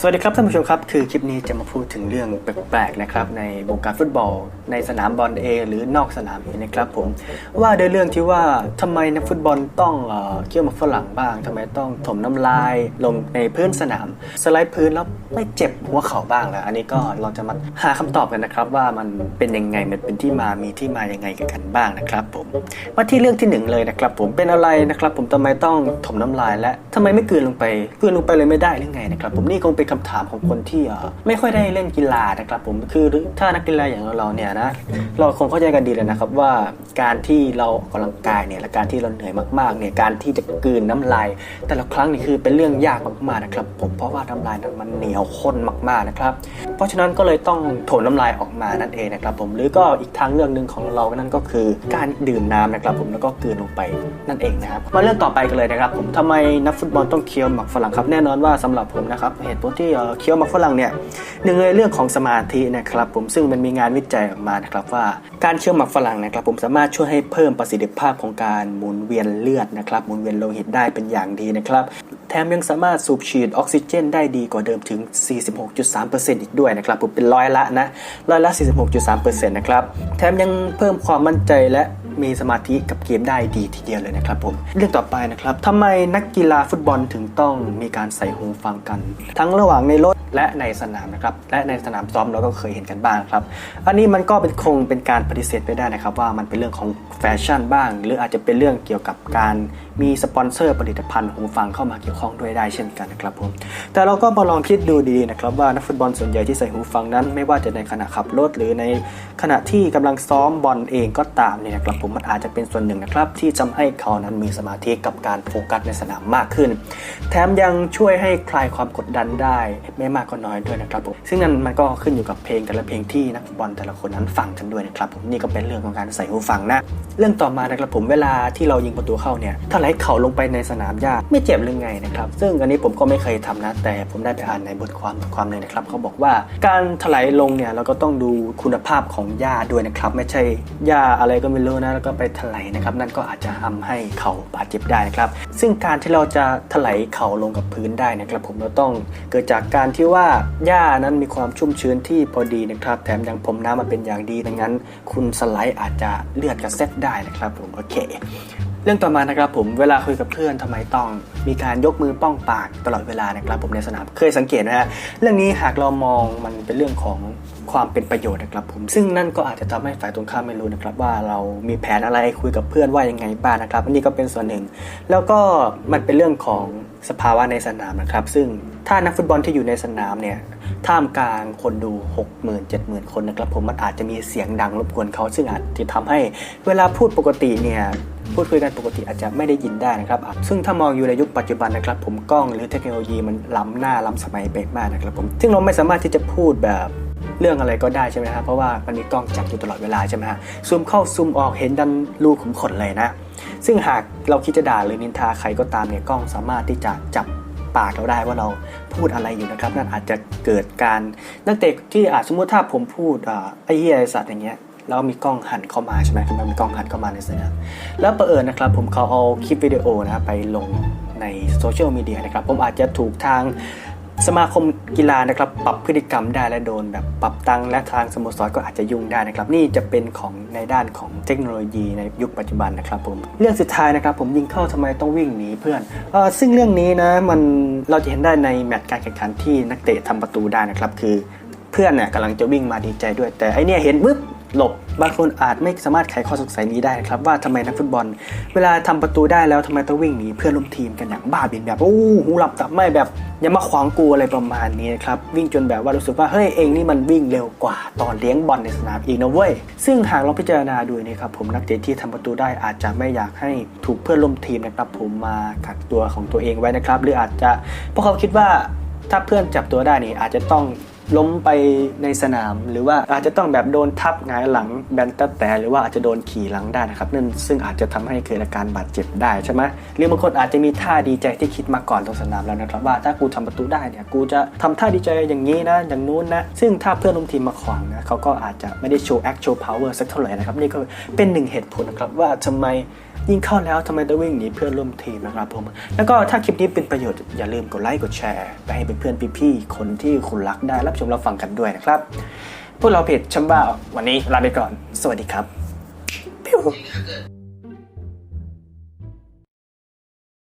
สวัสดีครับท่านผู้ชมครับ คือคลิปนี้จะมาพูดถึงเรื่องแปลกๆนะครับในวงการฟุตบอล ในสนามบอลเองหรือนอกสนามเองนะครับผมว่าด้วยเรื่องที่ว่าทำไมนักฟุตบอลต้องเอ่อเคี่ยวมาฝรั่งบ้างทำไมต้องถมน้ำลายลงในพื้นสนาม สไลด์พื้นแล้วไม่เจ็บหัวเข่าบ้างแล้วอันนี้ก็เราจะมาหาคำตอบกันนะครับ ว่ามันเป็นยังไงมันเป็นที่มามีที่มายังไงกันบ้างนะครับผมว่าที่เรื่องที่หนึ่งเลยนะครับผมเป็นอะไรนะครับผมทำไมต้องถมน้ำลายและทำไมไม่กลืนลงไปกลืนลงไปเลยไม่ได้หรือไงนะครับผมนี่คงเป็นคำถามของคนที่เอ่อไม่ค่อยได้เล่นกีฬานะครับผมคือถ้านักกีฬาอย่างเราเนี่ยนะเราคงเข้าใจกันดีเลยนะครับว่าการที่เราออกกำลังกายเนี่ยและการที่เราเหนื่อยมากๆเนี่ยการที่จะกลืนน้ำลายแต่ละครั้งนี่คือเป็นเรื่องยากมากๆนะครับผมเพราะว่าน้ำลายนั้นมันเหนียวข้นมากๆนะครับเพราะฉะนั้นก็เลยต้องโถนน้ำลายออกมานั่นเองนะครับผมหรือก็อีกทางเรื่องหนึ่งของเรานั่นก็คือการดื่มน้ำนะครับผมแล้วก็กลืนลงไปนั่นเองนะครับมาเรื่องต่อไปกันเลยนะครับผมทำไมนักฟุตบอลต้องเคี้ยวหมักฝรั่งครับแน่นอนว่าสำหรับผมนะครับเหตุผลที่เคี้ยวมักฝรั่งเนี่ยหนึ่งเลยเรื่องของสมาธินะครับผมซึ่งมันมีงานวิจัยออกมานะครับว่าการเคี้ยวหมักฝรั่งนะครับผมสามารถช่วยให้เพิ่มประสิทธิภาพของการหมุนเวียนเลือดนะครับหมุนเวียนโลหิตได้เป็นอย่างดีนะครับแถมยังสามารถสูบฉีดออกซิเจน ได้ดีกว่าเดิมถึง 46.3%อีกด้วยนะครับผมเป็นร้อยละนะร้อยละ 46.3%นะครับแถมยังเพิ่มความมั่นใจและ มีสมาธิกับเกมได้ดีทีเดียวเลยนะครับผมเรื่องต่อไปนะครับทำไมนักกีฬาฟุตบอลถึงต้องมีการใส่หูฟังกัน ทั้งระหว่างในรถ และในสนามนะครับและในสนามซ้อมเราก็เคยเห็นกันบ้างครับอันนี้มันก็เป็นคงเป็นการปฏิเสธไปได้นะครับว่ามันเป็นเรื่องของแฟชั่นบ้าง หรืออาจจะเป็นเรื่องเกี่ยวกับการมีสปอนเซอร์ผลิตภัณฑ์หูฟังเข้ามาเกี่ยวข้องด้วยได้เช่นกันนะครับผมแต่เราก็มาลองคิดดูดีๆนะครับว่านักฟุตบอลส่วนใหญ่ที่ใส่หูฟังนั้น ไม่ว่าจะในขณะขับรถหรือในขณะที่กำลังซ้อมบอลเองก็ตามเนี่ยนะครับผมมันอาจจะเป็นส่วนหนึ่งนะครับที่ทำให้เขานั้นมีสมาธิกับการโฟกัสในสนามมากขึ้น แถมยังช่วยให้คลายความกดดันได้ไม่มากก็น้อยด้วยนะครับผมซึ่งนั่นมันก็ขึ้นอยู่กับเพลงแต่ละเพลงที่นักฟุตบอลแต่ละคนนั้นฟังกันด้วยนะครับผมนี่ก็เป็นเรื่องของการใส่หูฟังนะ เรื่องต่อมานะครับผมเวลาที่เรายิงประตูเข้าเนี่ยถ้าไหลเข่าลงไปในสนามหญ้าไม่เจ็บหรือไงนะครับซึ่งอันนี้ผมก็ไม่เคยทำนะ แต่ผมได้ไปอ่านในบทความบทความหนึ่งนะครับเขาบอกว่าการถลายลงเนี่ยเราก็ต้องดูคุณภาพของหญ้าด้วยนะครับไม่ใช่หญ้าอะไรก็ไม่รู้นะแล้วก็ไปถลายนะครับนั่นก็อาจจะทำให้เข่าบาดเจ็บได้นะครับซึ่งการที่เราจะถลายเข่าลงกับพื้นได้นะครับผมเราต้องเกิดจากการที่ว่าหญ้านั้นมีความชุ่มชื้นที่พอดีนะครับ แถมยังพรมน้ำมาเป็นอย่างดีดังนั้น คุณสไลด์อาจจะเลือดกระเซ็ตได้นะครับผมโอเค เรื่องต่อมานะครับผมเวลาคุยกับเพื่อนทำไมต้อง มีการยกมือป้องปากตลอดเวลานะครับ ผมในสนามเคยสังเกตนะฮะเรื่องนี้หากเรามองมันเป็นเรื่องของความเป็นประโยชน์นะครับผมซึ่งนั่นก็อาจจะทำให้ฝ่ายตรงข้ามไม่รู้นะครับว่าเรามีแผนอะไรคุยกับเพื่อนว่ายังไงบ้างนะครับอันนี้ก็เป็นส่วนหนึ่ง แล้วก็มันเป็นเรื่องของ สภาวะในสนามนะครับ ซึ่งถ้านักฟุตบอลที่อยู่ในสนามเนี่ยท่ามกลางคนดู 60,000 7 0 0 0 คนนะครับผมมันอาจจะมีเสียงดังรบกวนเขา ซึ่งอาจจะทำให้เวลาพูดปกติเนี่ยพูดคุยกันปกติอาจจะไม่ได้ยินได้นะครับ ซึ่งถ้ามองอยู่ในยุคปัจจุบันนะครับ ผมกล้องหรือเทคโนโลยีมันล้ำหน้าล้ำสมัยไปมากนะครับผมซึ่งเราไม่สามารถที่จะพูดแบบ เรื่องอะไรก็ได้ใช่ไหมครับเพราะว่ามันมีกล้องจับอยู่ตลอดเวลาใช่ไหมฮะซูมเข้าซูมออกเห็นดันรูขุมขนเลยนะ ซึ่งหากเราคิดจะด่าหรือนินทาใครก็ตามเนี่ยกล้องสามารถที่จะจับปากเราได้ว่าเราพูดอะไรอยู่นะครับ นั่นอาจจะเกิดการนักเตะที่อาจสมมติถ้าผมพูดอไอ้เหี้ยไอ้สัตว์อย่างเงี้ยแล้วมีกล้องหันเข้ามาใช่ไหมคือมันมีกล้องหันเข้ามาในสนามแล้วประเอิญนะครับ ผมเขาเอาคลิปวิดีโอนะครับไปลงในโซเชียลมีเดียนะครับ ผมอาจจะถูกทาง สมาคมกีฬานะครับปรับพฤติกรรมได้และโดนแบบปรับตังและทางสโมสรก็อาจจะยุ่งได้นะครับ นี่จะเป็นของในด้านของเทคโนโลยีในยุคปัจจุบันนะครับผมเรื่องสุดท้ายนะครับผมยิงเข้าทำไมต้องวิ่งหนีเพื่อนอซึ่งเรื่องนี้นะมันเราจะเห็นได้ในแมตช์การแข่งขันที่นักเตะทำประตูได้นะครับคือเพื่อนเนี่ยกำลังจะวิ่งมาดีใจด้วย แต่ไอเนี่ยเห็นปุ๊บ หลบ บางคนอาจไม่สามารถไขข้อสงสัยนี้ได้ครับ ว่าทำไมนักฟุตบอล เวลาทำประตูได้แล้วทำไมต้องวิ่งหนีเพื่อนร่วมทีมกันอย่างบ้าบินแบบโอ้หูหลับตับไม่แบบอย่ามาขวางกูอะไรประมาณนี้นะครับวิ่งจนแบบว่ารู้สึกว่าเฮ้ยเองนี่มันวิ่งเร็วกว่าตอนเลี้ยงบอลในสนามอีกนะเว้ยซึ่งหากเราพิจารณาดูนะครับผมนักเตะที่ทำประตูได้อาจจะไม่อยากให้ถูกเพื่อนร่วมทีมนะครับผมมากักตัวของตัวเองไว้นะครับ หรืออาจจะพวกเขาคิดว่าถ้าเพื่อนจับตัวได้นี่อาจจะต้อง ล้มไปในสนาม หรือว่าอาจจะต้องแบบโดนทับหงายหลังแบนตะแต่หรือว่าอาจจะโดนขี่หลังได้นะครับนั่นซึ่งอาจจะทำให้เกิดอาการบาดเจ็บได้ใช่ไหมหรือบางคนอาจจะมีท่าดีใจที่คิดมาก่อนตรงสนามแล้วนะครับว่าถ้ากูทำประตูได้เนี่ยกูจะทำท่าดีใจอย่างนี้นะอย่างนู้นนะซึ่งถ้าเพื่อนร่วมทีมมาขวางนะเขาก็อาจจะไม่ได้โชว์ actual power สักเท่าไหร่นะครับนี่ก็เป็นหนึ่งเหตุผลนะครับว่าทำไม ยิ่งเข้าแล้วทำไมต้องวิ่งหนีเพื่อนร่วมทีมนะครับผม แล้วก็ถ้าคลิปนี้เป็นประโยชน์อย่าลืมกดไลค์กดแชร์ ไปให้เพื่อนๆพี่ๆคนที่คุณรักได้รับชมรับฟังกันด้วยนะครับ พวกเราเพจชัมบ้าวันนี้ลาไปก่อน สวัสดีครับ